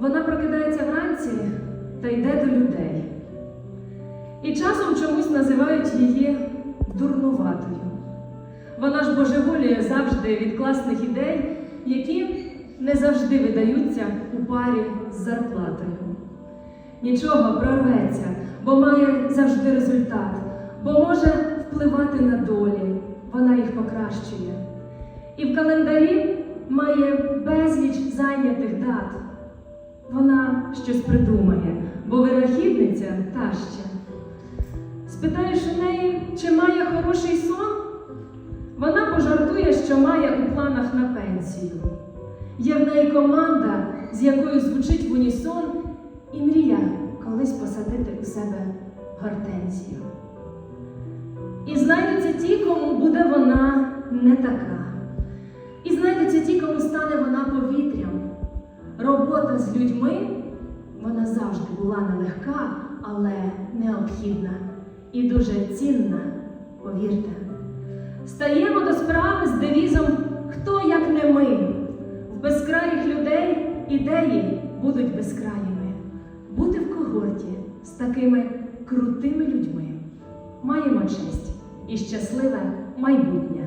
Вона прокидається вранці та йде до людей. І часом чомусь називають її дурнуватою. Вона ж божеволіє завжди від класних ідей, які не завжди видаються у парі з зарплатою. Нічого прорветься, бо має завжди результат, бо може впливати на долі, вона їх покращує. І в календарі має безліч зайнятих дат. Щось придумає, бо винахідниця та ще. Спитаєш у неї, чи має хороший сон? Вона пожартує, що має у планах на пенсію. Є в неї команда, з якою звучить в унісон, і мрія колись посадити у себе гортензію. І знайдуться ті, кому буде вона не така. І знайдуться ті, кому стане вона повітрям. Робота з людьми була нелегка, але необхідна і дуже цінна, повірте. Стаємо до справи з девізом Хто як не ми. В безкраїх людей ідеї будуть безкраїми. Бути в когорті з такими крутими людьми. Маємо честь і щасливе майбутнє.